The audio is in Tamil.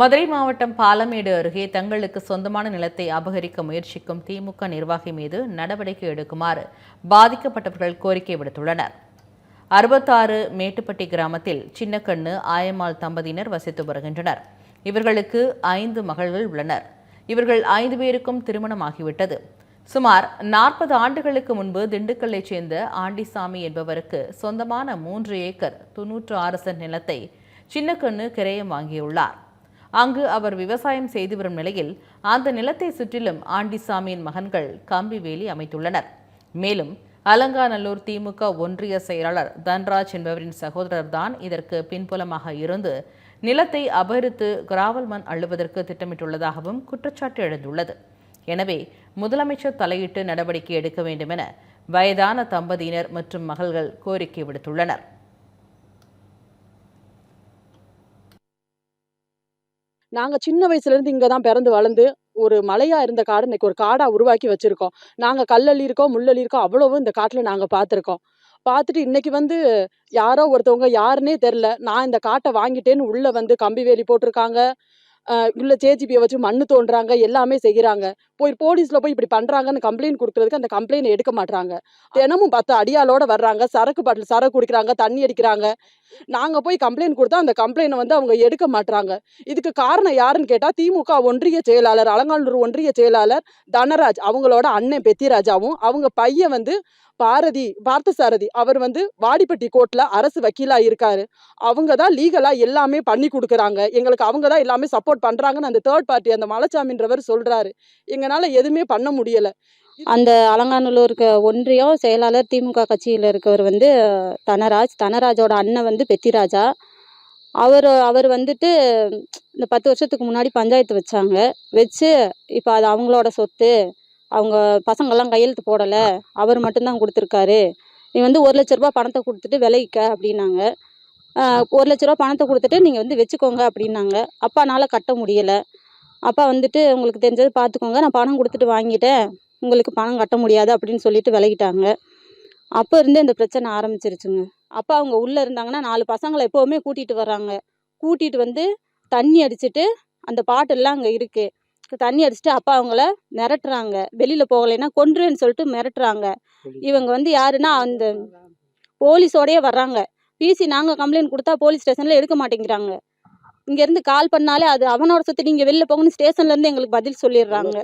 மதுரை மாவட்டம் பாலமேடு அருகே தங்களுக்கு சொந்தமான நிலத்தை அபகரிக்க முயற்சிக்கும் திமுக நிர்வாகி மீது நடவடிக்கை எடுக்குமாறு பாதிக்கப்பட்டவர்கள் கோரிக்கை விடுத்துள்ளனர். அறுபத்தாறு மேட்டுப்பட்டி கிராமத்தில் சின்னக்கண்ணு ஆயம்மாள் தம்பதியினர் வசித்து வருகின்றனர். இவர்களுக்கு ஐந்து மகள்கள் உள்ளனர். இவர்கள் ஐந்து பேருக்கும் திருமணமாகிவிட்டது. சுமார் நாற்பது ஆண்டுகளுக்கு முன்பு திண்டுக்கல்லைச் சேர்ந்த ஆண்டிசாமி என்பவருக்கு சொந்தமான மூன்று ஏக்கர் தொன்னூற்று ஆறு சென்ட் நிலத்தை சின்னக்கண்ணு கிரயம் வாங்கியுள்ளார். அங்கு அவர் விவசாயம் செய்து வரும் நிலையில் அந்த நிலத்தை சுற்றிலும் ஆண்டிசாமியின் மகன்கள் கம்பி வேலி அமைத்துள்ளனர். மேலும் அலங்காநல்லூர் திமுக ஒன்றிய செயலாளர் தன்ராஜ் என்பவரின் சகோதரர் தான் இதற்கு பின்புலமாக இருந்து நிலத்தை அபகரித்து கிராவல் மண் அள்ளுவதற்கு திட்டமிட்டுள்ளதாகவும் குற்றச்சாட்டு எழுந்துள்ளது. எனவே முதலமைச்சர் தலையிட்டு நடவடிக்கை எடுக்க வேண்டுமென வயதான தம்பதியினர் மற்றும் மகள்கள் கோரிக்கை விடுத்துள்ளனர். நாங்கள் சின்ன வயசுலேருந்து இங்கே தான் பிறந்து வளர்ந்து ஒரு மலையாக இருந்த காடு இன்றைக்கி ஒரு காடாக உருவாக்கி வச்சுருக்கோம். நாங்கள் கல்லள்ளி இருக்கோம் முள்ளள்ளி இருக்கோம் அவ்வளவும் இந்த காட்டில் நாங்கள் பார்த்துருக்கோம். பார்த்துட்டு இன்றைக்கி வந்து யாரோ ஒருத்தவங்க யாருன்னே தெரில நான் இந்த காட்டை வாங்கிட்டேன்னு உள்ளே வந்து கம்பி வேலி போட்டிருக்காங்க. உள்ள சேஜிபியை வச்சு மண்ணு தோன்றாங்க எல்லாமே செய்கிறாங்க போய் போலீஸில் போய் இப்படி பண்ணுறாங்கன்னு கம்ப்ளைண்ட் கொடுக்குறதுக்கு அந்த கம்ப்ளைண்ட் எடுக்க மாட்டாங்க தினமும் பத்து அடியாலோடு வர்றாங்க. சரக்கு பாட்டில் சரக்கு குடிக்கிறாங்க தண்ணி அடிக்கிறாங்க. நாங்கள் போய் கம்ப்ளைண்ட் கொடுத்தா அந்த கம்ப்ளைண்ட் வந்து அவங்க எடுக்க மாட்டுறாங்க இதுக்கு காரணம் யாருன்னு கேட்டால் திமுக ஒன்றிய செயலாளர் அலங்காநல்லூர் ஒன்றிய செயலாளர் தனராஜ் அவங்களோட அண்ணன் பெத்திராஜாவும் அவங்க பையன் வந்து பாரதி பார்த்தசாரதி அவர் வந்து வாடிப்பட்டி கோர்ட்டில் அரசு வக்கீலாக இருக்காரு. அவங்க தான் லீகலாக எல்லாமே பண்ணி கொடுக்குறாங்க. எங்களுக்கு அவங்க தான் எல்லாமே சப்போர்ட் பண்ணுறாங்கன்னு அந்த தேர்ட் பார்ட்டி அந்த மலைச்சாமின்றவர் சொல்கிறாரு எங்களால் எதுவுமே பண்ண முடியல. அந்த அலங்காநல்லூருக்கு ஒன்றியம் செயலாளர் திமுக கட்சியில் இருக்கவர் வந்து தனராஜ். தனராஜோட அண்ணன் வந்து பெத்திராஜா. அவர் அவர் வந்துட்டு இந்த பத்து வருஷத்துக்கு முன்னாடி பஞ்சாயத்து வச்சாங்க. வச்சு இப்போ அது அவங்களோட சொத்து. அவங்க பசங்கள்லாம் கையெழுத்து போடலை. அவர் மட்டும்தான் கொடுத்துருக்காரு. நீ வந்து ஒரு லட்ச ரூபா பணத்தை கொடுத்துட்டு விளைவிக்க அப்படின்னாங்க. ஒரு லட்ச ரூபா பணத்தை கொடுத்துட்டு நீங்கள் வந்து வச்சுக்கோங்க அப்படின்னாங்க. அப்பானால கட்ட முடியலை. அப்பா வந்துட்டு உங்களுக்கு தெரிஞ்சது பார்த்துக்கோங்க. நான் பணம் கொடுத்துட்டு வாங்கிட்டேன். உங்களுக்கு பணம் கட்ட முடியாது அப்படின்னு சொல்லிட்டு விலகிட்டாங்க. அப்போ இருந்தே இந்த பிரச்சனை ஆரம்பிச்சிருச்சுங்க. அப்போ அவங்க உள்ளே இருந்தாங்கன்னா நாலு பசங்களை எப்போவுமே கூட்டிகிட்டு வர்றாங்க. கூட்டிகிட்டு வந்து தண்ணி அடிச்சுட்டு அந்த பாட்டெல்லாம் அங்கே இருக்குது தண்ணி அடிச்சுட்டு அப்பா அவங்கள மிரட்டுறாங்க. வெளியில் போகலைன்னா கொன்றுவேன்னு சொல்லிட்டு மிரட்டுறாங்க. இவங்க வந்து யாருன்னா அந்த போலீஸோடயே வர்றாங்க. பிசி நாங்கள் கம்ப்ளைண்ட் கொடுத்தா போலீஸ் ஸ்டேஷனில் எடுக்க மாட்டேங்கிறாங்க. இங்கேருந்து கால் பண்ணாலே அது அவனோட சுற்றி நீங்கள் வெளில போகணும்னு ஸ்டேஷன்லேருந்து எங்களுக்கு பதில் சொல்லிடுறாங்க.